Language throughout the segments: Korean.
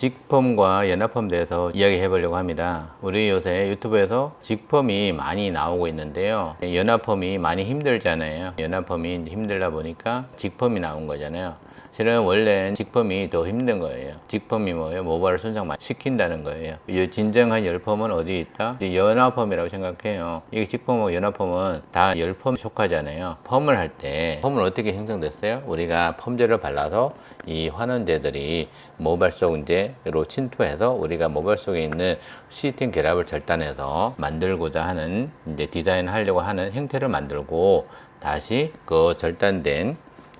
직펌과 연합펌 대해서 이야기해 보려고 합니다. 우리 요새 유튜브에서 직펌이 많이 나오고 있는데요. 연합펌이 많이 힘들잖아요. 연합펌이 힘들다 보니까 직펌이 나온 거잖아요. 실은 원래 직펌이 더 힘든 거예요. 직펌이 뭐예요? 모발을 손상 시킨다는 거예요. 이 진정한 열펌은 어디 있다? 이제 연합펌이라고 생각해요. 이게 직펌하고 연합펌은 다 열펌 속하잖아요. 펌을 할 때 펌은 어떻게 형성됐어요? 우리가 펌제를 발라서 이 환원제들이 모발 속 이제로 침투해서 우리가 모발 속에 있는 시스템 결합을 절단해서 만들고자 하는 이제 디자인 하려고 하는 형태를 만들고 다시 그 절단된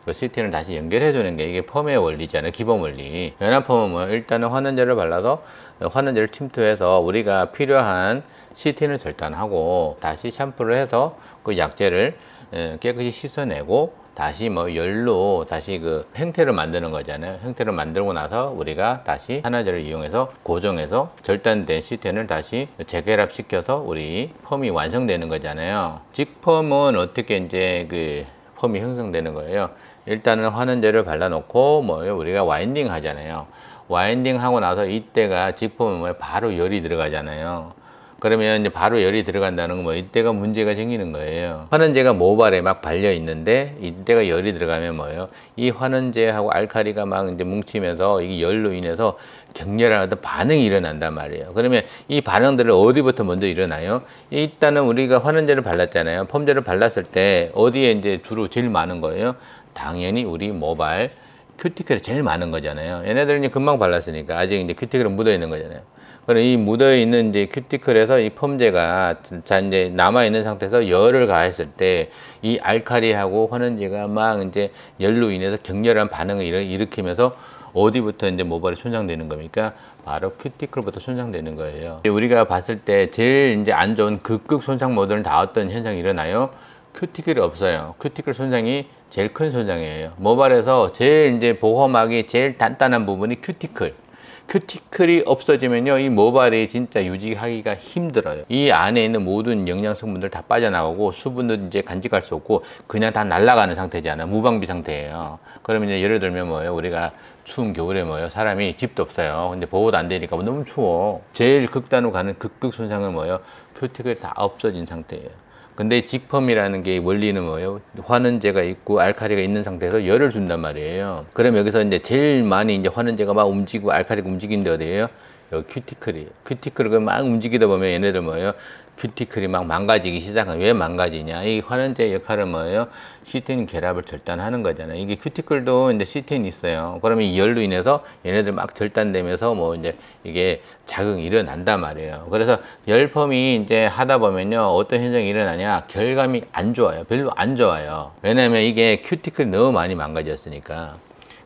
그 시스템을 다시 연결해 주는 게 이게 펌의 원리잖아요. 기본 원리. 연합 펌은 뭐 일단은 환원제를 발라서 환원제를 침투해서 우리가 필요한 시스템을 절단하고 다시 샴푸를 해서 그 약재를 에, 깨끗이 씻어내고 다시 뭐 열로 다시 그 형태를 만드는 거잖아요. 형태를 만들고 나서 우리가 다시 하나제를 이용해서 고정해서 절단된 시스템을 다시 재결합 시켜서 우리 펌이 완성되는 거잖아요. 직펌은 어떻게 이제 그 펌이 형성되는 거예요. 일단은 환원제를 발라놓고 뭐요 우리가 와인딩 하잖아요. 와인딩 하고 나서 이때가 직펌에 바로 열이 들어가잖아요. 그러면 이제 바로 열이 들어간다는 건 뭐 이때가 문제가 생기는 거예요. 환원제가 모발에 막 발려 있는데 이때가 열이 들어가면 뭐예요? 이 환원제하고 알칼리가 막 이제 뭉치면서 이게 열로 인해서 격렬한 어떤 반응이 일어난단 말이에요. 그러면 이 반응들을 어디부터 먼저 일어나요? 일단은 우리가 환원제를 발랐잖아요. 펌제를 발랐을 때 어디에 이제 주로 제일 많은 거예요? 당연히 우리 모발 큐티클이 제일 많은 거잖아요. 얘네들은 이제 금방 발랐으니까 아직 이제 큐티클은 묻어 있는 거잖아요. 그럼 이 묻어 있는 이제 큐티클에서 이 펌제가 자 이제 남아 있는 상태에서 열을 가했을 때 이 알칼리하고 환원제가 막 이제 열로 인해서 격렬한 반응을 일으- 일으키면서 어디부터 이제 모발이 손상되는 겁니까? 바로 큐티클부터 손상되는 거예요. 우리가 봤을 때 제일 이제 안 좋은 극극 손상 모드는 다 어떤 현상이 일어나요? 큐티클이 없어요. 큐티클 손상이 제일 큰 손상이에요. 모발에서 제일 이제 보호막이 제일 단단한 부분이 큐티클. 큐티클이 없어지면요, 이 모발이 진짜 유지하기가 힘들어요. 이 안에 있는 모든 영양 성분들 다 빠져나가고 수분도 이제 간직할 수 없고 그냥 다 날아가는 상태잖아요. 무방비 상태예요. 그러면 이제 예를 들면 뭐예요? 우리가 추운 겨울에 뭐예요? 사람이 집도 없어요. 근데 보호도 안 되니까 뭐 너무 추워. 제일 극단으로 가는 극극 손상은 뭐예요? 큐티클이 다 없어진 상태예요. 근데 직펌이라는 게 원리는 뭐예요? 환원제가 있고 알칼리가 있는 상태에서 열을 준단 말이에요. 그럼 여기서 이제 제일 많이 이제 환원제가 막 움직이고 알칼리가 움직이는데 어디예요? 여기 큐티클이에요. 큐티클을 막 움직이다 보면 얘네들 뭐예요? 큐티클이 막 망가지기 시작한 왜 망가지냐? 이 환원제 역할은 뭐예요? 시스틴 결합을 절단하는 거잖아요. 이게 큐티클도 이제 시스틴이 있어요. 그러면 이 열로 인해서 얘네들 막 절단되면서 뭐 이제 이게 자극이 일어난단 말이에요. 그래서 열펌이 이제 하다 보면요. 어떤 현상이 일어나냐? 결감이 안 좋아요. 별로 안 좋아요. 왜냐면 이게 큐티클이 너무 많이 망가졌으니까.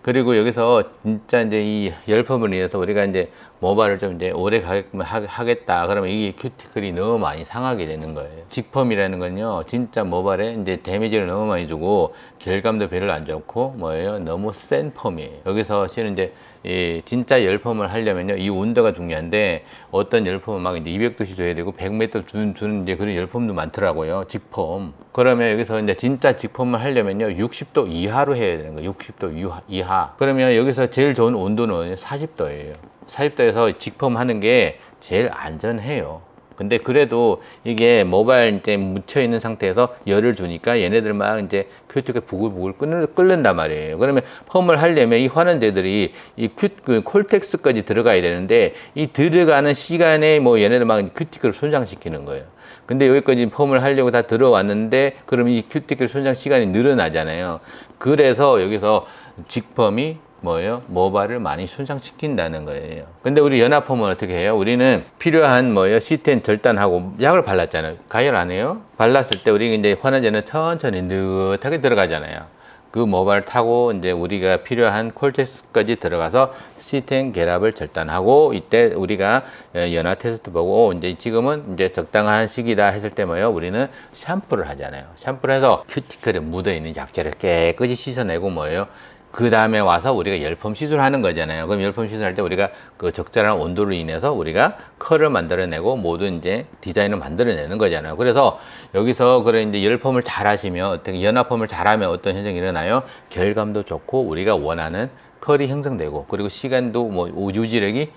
그리고 여기서 진짜 이제 이 열펌을 인해서 우리가 이제 모발을 좀 이제 오래 가게끔 하- 하겠다. 그러면 이게 큐티클이 너무 많이 상하게 되는 거예요. 직펌이라는 건요, 진짜 모발에 이제 데미지를 너무 많이 주고 결감도 별로 안 좋고 뭐예요? 너무 센 펌이에요. 여기서 실은 이제 이 진짜 열펌을 하려면요, 이 온도가 중요한데 어떤 열펌은 막 이제 200도씨 줘야 되고 100m 주는, 주는 이제 그런 열펌도 많더라고요. 직펌. 그러면 여기서 이제 진짜 직펌을 하려면요, 60도 이하로 해야 되는 거예요. 60도 이하. 이하. 그러면 여기서 제일 좋은 온도는 40도예요. 40도에서 직펌 하는 게 제일 안전해요. 근데 그래도 이게 모발 이제 묻혀 있는 상태에서 열을 주니까 얘네들 막 이제 큐티클 부글부글 끓는, 끓는단 말이에요. 그러면 펌을 하려면 이 환원제들이 이 큐, 그 콜텍스까지 들어가야 되는데 이 들어가는 시간에 뭐 얘네들 막 큐티클을 손상시키는 거예요. 근데 여기까지 펌을 하려고 다 들어왔는데 그럼 이 큐티클 손상 시간이 늘어나잖아요. 그래서 여기서 직펌이 뭐예요? 모발을 많이 손상시킨다는 거예요. 근데 우리 연합펌은 어떻게 해요? 우리는 필요한 뭐예요? 시텐 절단하고 약을 발랐잖아요. 가열 안 해요? 발랐을 때 우리 이제 환원제는 천천히 느긋하게 들어가잖아요. 그 모발을 타고 이제 우리가 필요한 콜테스까지 들어가서 시텐 결합을 절단하고 이때 우리가 어, 연화 테스트 보고 이제 지금은 이제 적당한 시기다 했을 때 뭐예요? 우리는 샴푸를 하잖아요. 샴푸를 해서 큐티클에 묻어 있는 약재를 깨끗이 씻어내고 뭐예요? 그 다음에 와서 우리가 열펌 시술하는 거잖아요. 그럼 열펌 시술할 때 우리가 그 적절한 온도로 인해서 우리가 컬을 만들어내고 모든 이제 디자인을 만들어내는 거잖아요. 그래서 여기서 그래 이제 열펌을 잘 하시면 어떻게 연합펌을 잘 하면 어떤 현상이 일어나요? 결감도 좋고 우리가 원하는 컬이 형성되고 그리고 시간도 뭐 유지력이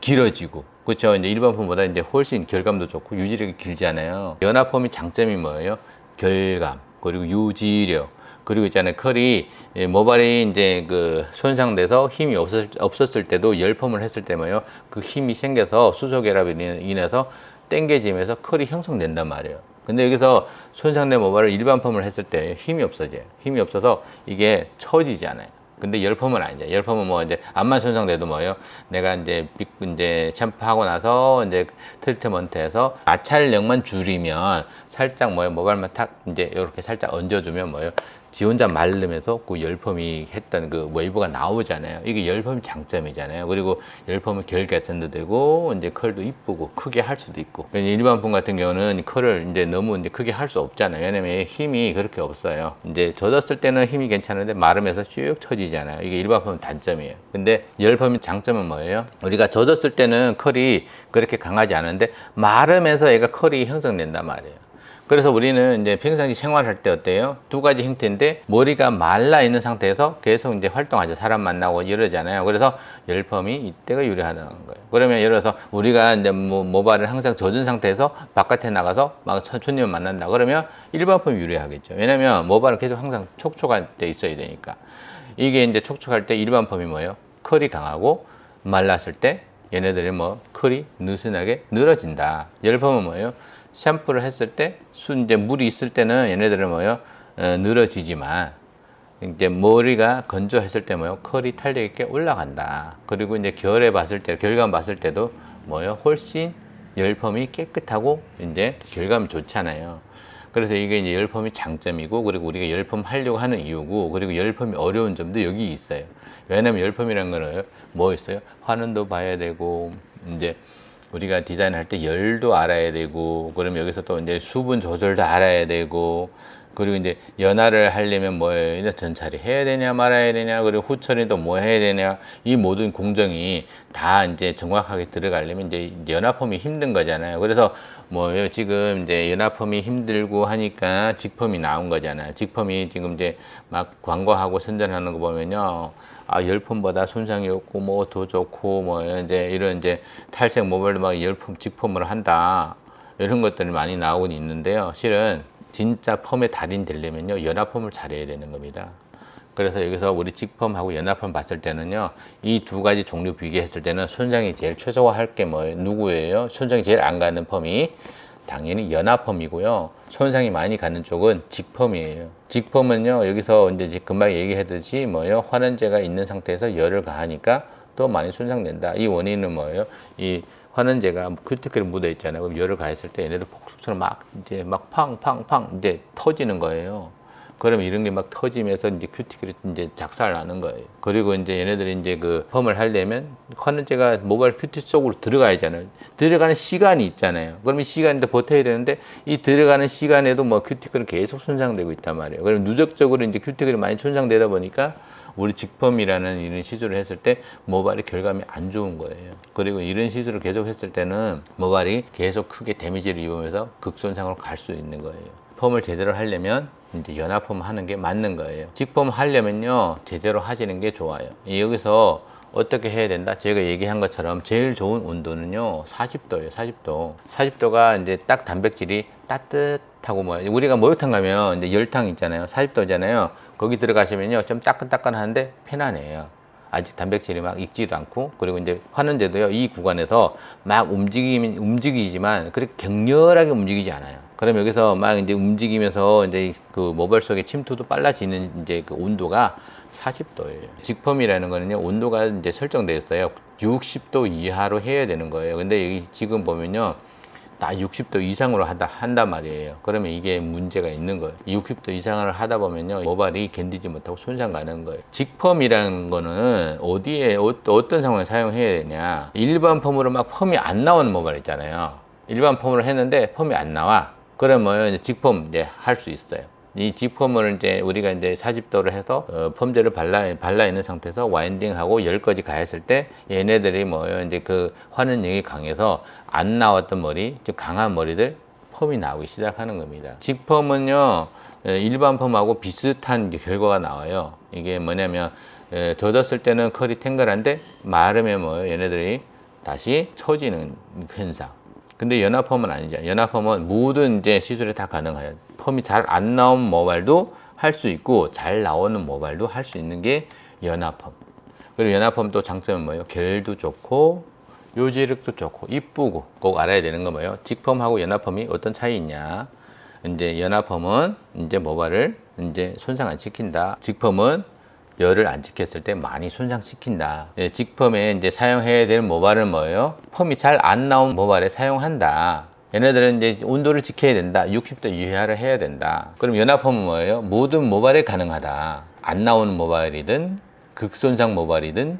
길어지고 그렇죠 이제 일반 펌보다 이제 훨씬 결감도 좋고 유지력이 길잖아요 연합 펌이 장점이 뭐예요 결감 그리고 유지력 그리고 있잖아요 컬이 예, 모발이 이제 그 손상돼서 힘이 없었, 없었을 때도 열 펌을 했을 때 뭐예요 그 힘이 생겨서 수소 결합에 인해서 땡겨지면서 컬이 형성된단 말이에요 근데 여기서 손상된 모발을 일반 펌을 했을 때 힘이 없어져요 힘이 없어서 이게 처지지 않아요 근데 열펌은 아니죠. 열펌은 뭐 이제 앞만 손상돼도 뭐예요? 내가 이제 빅 이제 샴푸하고 나서 이제 트리트먼트해서 마찰력만 줄이면 살짝 뭐예요? 모발만 탁 이제 이렇게 살짝 얹어주면 뭐예요? 지 혼자 마르면서 그 열펌이 했던 그 웨이브가 나오잖아요. 이게 열펌이 장점이잖아요. 그리고 열펌은 결 개선도 되고 이제 컬도 이쁘고 크게 할 수도 있고. 일반 펌 같은 경우는 컬을 이제 너무 이제 크게 할 수 없잖아요. 왜냐면 힘이 그렇게 없어요. 이제 젖었을 때는 힘이 괜찮은데 마르면서 쭉 처지잖아요. 이게 일반 펌 단점이에요. 근데 열펌의 장점은 뭐예요? 우리가 젖었을 때는 컬이 그렇게 강하지 않은데 마르면서 얘가 컬이 형성된단 말이에요. 그래서 우리는 이제 평상시 생활할 때 어때요? 두 가지 형태인데 머리가 말라 있는 상태에서 계속 이제 활동하죠. 사람 만나고 이러잖아요. 그래서 열펌이 이때가 유리하다는 거예요. 그러면 예를 들어서 우리가 이제 뭐 모발을 항상 젖은 상태에서 바깥에 나가서 막 손님을 만난다. 그러면 일반 펌이 유리하겠죠. 왜냐면 모발은 계속 항상 촉촉할 때 있어야 되니까. 이게 이제 촉촉할 때 일반 펌이 뭐예요? 컬이 강하고 말랐을 때 얘네들이 뭐 컬이 느슨하게 늘어진다. 열펌은 뭐예요? 샴푸를 했을 때, 수, 이제 물이 있을 때는 얘네들은 뭐요, 어, 늘어지지만, 이제 머리가 건조했을 때 뭐요, 컬이 탄력 있게 올라간다. 그리고 이제 결에 봤을 때, 결감 봤을 때도 뭐요, 훨씬 열펌이 깨끗하고, 이제 결감이 좋잖아요. 그래서 이게 이제 열펌이 장점이고, 그리고 우리가 열펌 하려고 하는 이유고, 그리고 열펌이 어려운 점도 여기 있어요. 왜냐면 열펌이라는 거는 뭐 있어요? 환원도 봐야 되고, 이제 우리가 디자인할 때 열도 알아야 되고 그러면 여기서 또 이제 수분 조절도 알아야 되고 그리고 이제 연화를 하려면 뭐예요? 이제 전처리 해야 되냐 말아야 되냐 그리고 후처리도 뭐 해야 되냐 이 모든 공정이 다 이제 정확하게 들어가려면 이제 연화펌이 힘든 거잖아요. 그래서 뭐 지금 이제 연화펌이 힘들고 하니까 직펌이 나온 거잖아요. 직펌이 지금 이제 막 광고하고 선전하는 거 보면요. 아, 열펌보다 손상이 없고 뭐 더 좋고 뭐 이제 이런 이제 탈색 모발도 막 열펌 직펌을 한다. 이런 것들이 많이 나오고 있는데요. 실은 진짜 펌의 달인 되려면요. 연합펌을 잘해야 되는 겁니다. 그래서 여기서 우리 직펌하고 연합펌 봤을 때는요. 이 두 가지 종류 비교했을 때는 손상이 제일 최소화할 게 뭐예요? 누구예요? 손상이 제일 안 가는 펌이 당연히 연합펌이고요. 손상이 많이 가는 쪽은 직펌이에요. 직펌은요, 여기서 이제 금방 얘기했듯이 뭐예요? 환원제가 있는 상태에서 열을 가하니까 또 많이 손상된다. 이 원인은 뭐예요? 이 환원제가 큐티클에 묻어 있잖아요. 그럼 열을 가했을 때 얘네들 폭죽처럼 막 이제 막 팡팡팡 이제 터지는 거예요. 그러면 이런 게 막 터지면서 이제 큐티클이 이제 작살 나는 거예요. 그리고 이제 얘네들이 이제 그 펌을 하려면 환원제가 모발 큐티 속으로 들어가야잖아요. 들어가는 시간이 있잖아요. 그러면 시간인데 버텨야 되는데 이 들어가는 시간에도 뭐 큐티클은 계속 손상되고 있단 말이에요. 그럼 누적적으로 이제 큐티클이 많이 손상되다 보니까 우리 직펌이라는 이런 시술을 했을 때 모발이 결감이 안 좋은 거예요. 그리고 이런 시술을 계속 했을 때는 모발이 계속 크게 데미지를 입으면서 극손상으로 갈 수 있는 거예요. 펌을 제대로 하려면 이제 연합펌 하는 게 맞는 거예요. 직펌 하려면요 제대로 하시는 게 좋아요. 여기서 어떻게 해야 된다? 제가 얘기한 것처럼 제일 좋은 온도는요 40도예요 40도 40도가 이제 딱 단백질이 따뜻하고 뭐 우리가 목욕탕 가면 이제 열탕 있잖아요 40도잖아요 거기 들어가시면요 좀 따끈따끈한데 편안해요 아직 단백질이 막 익지도 않고 그리고 이제 환원제도요 이 구간에서 막 움직이 움직이지만 그렇게 격렬하게 움직이지 않아요. 그럼 여기서 막 이제 움직이면서 이제 그 모발 속에 침투도 빨라지는 이제 그 온도가 40도예요. 직펌이라는 거는요 온도가 이제 설정되어 있어요. 60도 이하로 해야 되는 거예요. 근데 여기 지금 보면요 다 60도 이상으로 한다, 한단 말이에요. 그러면 이게 문제가 있는 거예요. 60도 이상을 하다 보면요. 모발이 견디지 못하고 손상 가는 거예요. 직펌이라는 거는 어디에, 어, 떤 상황에 사용해야 되냐. 일반 펌으로 막 펌이 안 나오는 모발 있잖아요. 일반 펌으로 했는데 펌이 안 나와. 그러면 직펌 이제 할 수 있어요. 이 G펌을 이제 우리가 이제 40도를 해서 어, 펌제를 발라 발라 있는 상태에서 와인딩하고 열까지 가했을 때 얘네들이 뭐요 이제 그 환원력이 강해서 안 나왔던 머리, 즉 강한 머리들 펌이 나오기 시작하는 겁니다. 직펌은요 일반 펌하고 비슷한 결과가 나와요. 이게 뭐냐면 에, 젖었을 때는 컬이 탱글한데 마르면 뭐예요? 얘네들이 다시 처지는 현상. 근데 연합펌은 아니죠. 연합펌은 모든 이제 시술에 다 가능해요. 펌이 잘 안 나온 모발도 할 수 있고 잘 나오는 모발도 할 수 있는 게 연합펌. 그리고 연합펌 또 장점은 뭐예요? 결도 좋고 요지력도 좋고 이쁘고 꼭 알아야 되는 건 뭐예요? 직펌하고 연합펌이 어떤 차이 있냐? 이제 연합펌은 이제 모발을 이제 손상 안 시킨다. 직펌은 열을 안 지켰을 때 많이 손상시킨다. 예, 직펌에 이제 사용해야 될 모발은 뭐예요? 펌이 잘 안 나온 모발에 사용한다. 얘네들은 이제 온도를 지켜야 된다. 60도 이하를 해야 된다. 그럼 연합펌은 뭐예요? 모든 모발에 가능하다. 안 나오는 모발이든 극손상 모발이든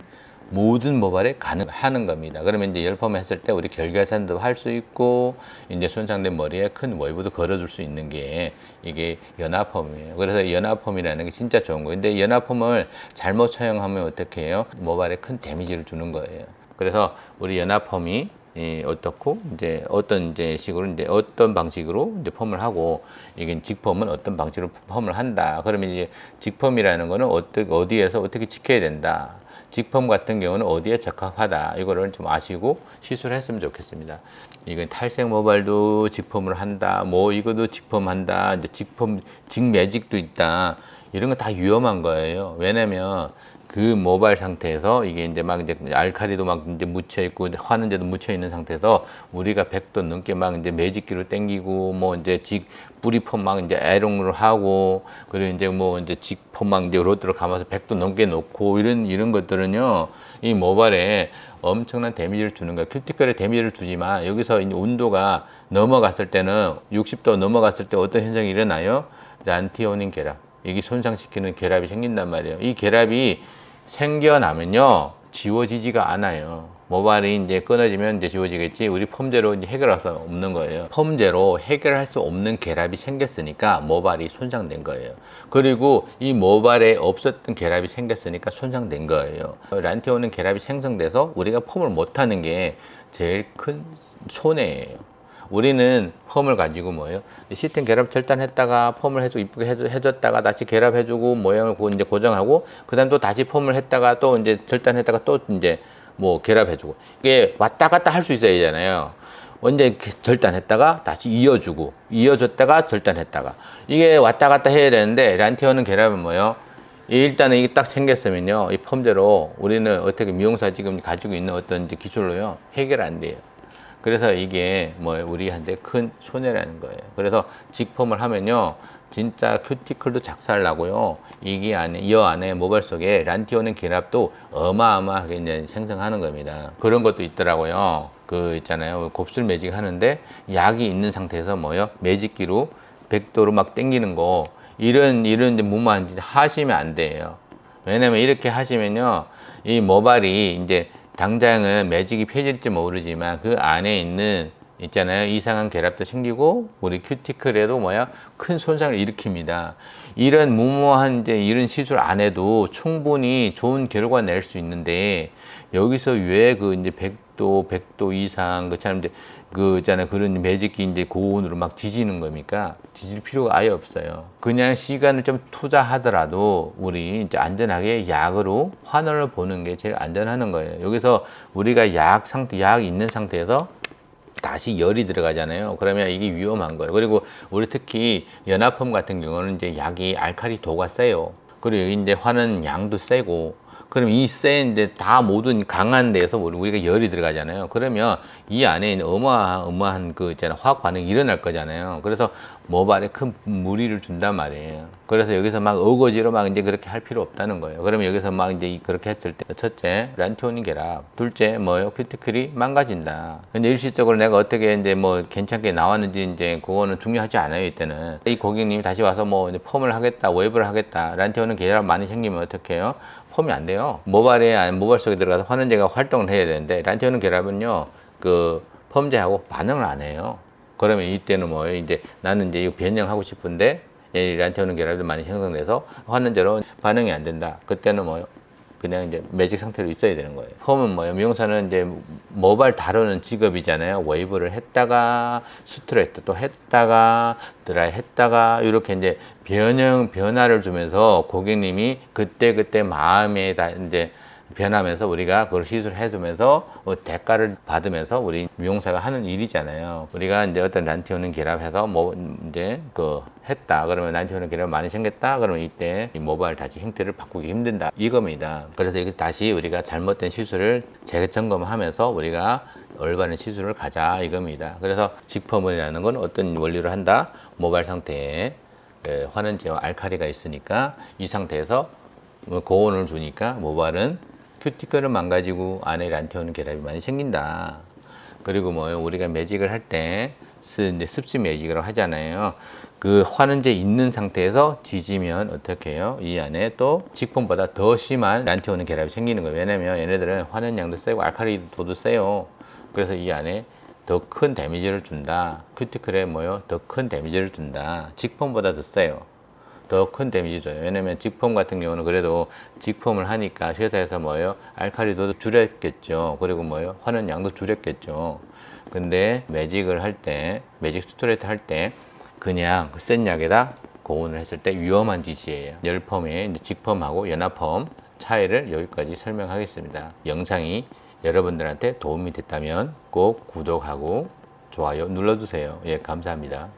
모든 모발에 가능하는 겁니다. 그러면 이제 열펌 했을 때 우리 결결산도 할 수 있고 이제 손상된 머리에 큰 월부도 걸어줄 수 있는 게 이게 연합펌이에요. 그래서 연합펌이라는 게 진짜 좋은 거예요. 근데 연합펌을 잘못 사용하면 어떻게 해요? 모발에 큰 데미지를 주는 거예요. 그래서 우리 연합펌이 이 어떻고 이제 어떤 이제 식으로 이제 어떤 방식으로 이제 펌을 하고 이게 직펌은 어떤 방식으로 펌을 한다. 그러면 이제 직펌이라는 거는 어떻게 어디에서 어떻게 지켜야 된다. 직펌 같은 경우는 어디에 적합하다. 이거를 좀 아시고 시술했으면 좋겠습니다. 이건 탈색 모발도 직펌을 한다. 뭐 이것도 직펌한다. 이제 직펌 직매직도 있다. 이런 거 다 위험한 거예요. 왜냐면 그 모발 상태에서 이게 이제 막 이제 알칼리도 막 이제 묻혀 있고 화는제도 묻혀 있는 상태에서 우리가 100도 넘게 막 이제 매직기로 땡기고 뭐 이제 직 뿌리폼 막 이제 애롱을 하고 그리고 이제 뭐 이제 직폼 막 이제 로드로 감아서 100도 넘게 놓고 이런 이런 것들은요 이 모발에 엄청난 데미지를 주는 거예요. 큐티클에 데미지를 주지만 여기서 온도가 넘어갔을 때는 60도 넘어갔을 때 어떤 현상이 일어나요? 란티오닌 결합. 이게 손상시키는 결합이 생긴단 말이에요. 이 결합이 생겨나면요 지워지지가 않아요. 모발이 이제 끊어지면 이제 지워지겠지. 우리 펌제로 이제 해결할 수 없는 거예요. 펌제로 해결할 수 없는 결합이 생겼으니까 모발이 손상된 거예요. 그리고 이 모발에 없었던 결합이 생겼으니까 손상된 거예요. 란테오는 결합이 생성돼서 우리가 펌을 못하는 게 제일 큰 손해예요. 우리는 펌을 가지고 뭐예요? 시스템 결합 절단했다가 펌을 해주고 이쁘게 해줬다가 다시 결합해주고 모양을 고, 이제 고정하고 그다음 또 다시 펌을 했다가 또 이제 절단했다가 또 이제 뭐 결합해주고 이게 왔다 갔다 할 수 있어야 되잖아요. 언제 절단했다가 다시 이어주고 이어줬다가 절단했다가 이게 왔다 갔다 해야 되는데 란티오는 결합은 뭐예요? 일단은 이게 딱 생겼으면요 이 펌대로 우리는 어떻게 미용사 지금 가지고 있는 어떤 기술로요 해결 안 돼요. 그래서 이게 뭐 우리한테 큰 손해라는 거예요. 그래서 직펌을 하면요. 진짜 큐티클도 작살 나고요. 이게 안에, 이 안에 모발 속에 란티오는 결합도 어마어마하게 이제 생성하는 겁니다. 그런 것도 있더라고요. 그 있잖아요. 곱슬 매직 하는데 약이 있는 상태에서 뭐요? 매직기로 100도로 막 당기는 거. 이런, 이런 무모한 짓 하시면 안 돼요. 왜냐면 이렇게 하시면요. 이 모발이 이제 당장은 매직이 펴질지 모르지만 그 안에 있는 있잖아요. 이상한 결합도 생기고 우리 큐티클에도 뭐야 큰 손상을 일으킵니다. 이런 무모한 이제 이런 시술 안 해도 충분히 좋은 결과 낼 수 있는데 여기서 왜 그 이제 100도 100도 이상 그처럼 이제 그 있잖아요. 그런 매직기 이제 고온으로 막 지지는 겁니까? 지질 필요가 아예 없어요. 그냥 시간을 좀 투자하더라도 우리 이제 안전하게 약으로 환원을 보는 게 제일 안전하는 거예요. 여기서 우리가 약 상태, 약 있는 상태에서 다시 열이 들어가잖아요. 그러면 이게 위험한 거예요. 그리고 우리 특히 연합펌 같은 경우는 이제 약이 알칼리 도가 세요. 그리고 이제 화는 양도 세고 그럼 이 센 이제 다 모든 강한 데에서 우리- 우리가 열이 들어가잖아요. 그러면 이 안에 있는 어마어마한, 어마한 그 있잖아요. 화학 반응이 일어날 거잖아요. 그래서 모발에 큰 무리를 준단 말이에요. 그래서 여기서 막 어거지로 막 이제 그렇게 할 필요 없다는 거예요. 그러면 여기서 막 이제 그렇게 했을 때 첫째 란티오닌 결합, 둘째 뭐요 큐티클이 망가진다. 근데 일시적으로 내가 어떻게 이제 뭐 괜찮게 나왔는지 이제 그거는 중요하지 않아요 이때는. 이 고객님이 다시 와서 뭐 이제 펌을 하겠다, 웨이브를 하겠다, 란티오닌 결합 많이 생기면 어떻게 해요? 펌이 안 돼요. 모발에 모발 속에 들어가서 환원제가 활동을 해야 되는데 란티오닌 결합은요 그 펌제하고 반응을 안 해요. 그러면 이때는 뭐예요? 이제 나는 이제 이거 변형하고 싶은데 이 란티오닌 결합도 많이 형성돼서 환원제로 반응이 안 된다. 그때는 뭐예요? 그냥 이제 매직 상태로 있어야 되는 거예요. 펌은 뭐예요? 미용사는 이제 모발 다루는 직업이잖아요. 웨이브를 했다가 스트레이트 또 했다가 드라이 했다가 이렇게 이제 변형 변화를 주면서 고객님이 그때 그때 마음에 다 이제 변하면서 우리가 그걸 시술해 주면서 어, 대가를 받으면서 우리 미용사가 하는 일이잖아요. 우리가 이제 어떤 란티오는 결합해서 뭐 이제 그 했다 그러면 란티오는 결합 많이 생겼다 그러면 이때 이 모발 다시 형태를 바꾸기 힘든다 이겁니다. 그래서 이거 다시 우리가 잘못된 시술을 재점검하면서 우리가 올바른 시술을 가자 이겁니다. 그래서 직펌이라는 건 어떤 원리로 한다 모발 상태에 에, 환원제와 알카리가 있으니까 이 상태에서 뭐 고온을 주니까 모발은 큐티클은 망가지고 안에 란티오는 결합이 많이 생긴다. 그리고 뭐 우리가 매직을 할 때 이제 습식 매직이라고 하잖아요. 그 환원제 있는 상태에서 지지면 어떻게 해요? 이 안에 또 직폰보다 더 심한 란티오는 결합이 생기는 거예요. 왜냐면 얘네들은 환원량도 세고 알칼리도도 세요. 그래서 이 안에 더 큰 데미지를 준다. 큐티클에 뭐요? 더 큰 데미지를 준다. 직폰보다 더 세요. 더 큰 데미지 줘요. 왜냐면 직폼 같은 경우는 그래도 직폼을 하니까 회사에서 뭐예요? 알칼리도도 줄였겠죠. 그리고 뭐예요? 환원 양도 줄였겠죠. 근데 매직을 할 때, 매직 스트레이트 할 때 그냥 그 센 약에다 고온을 했을 때 위험한 짓이에요. 열펌의 직펌하고 연합펌 차이를 여기까지 설명하겠습니다. 영상이 여러분들한테 도움이 됐다면 꼭 구독하고 좋아요 눌러주세요. 예, 감사합니다.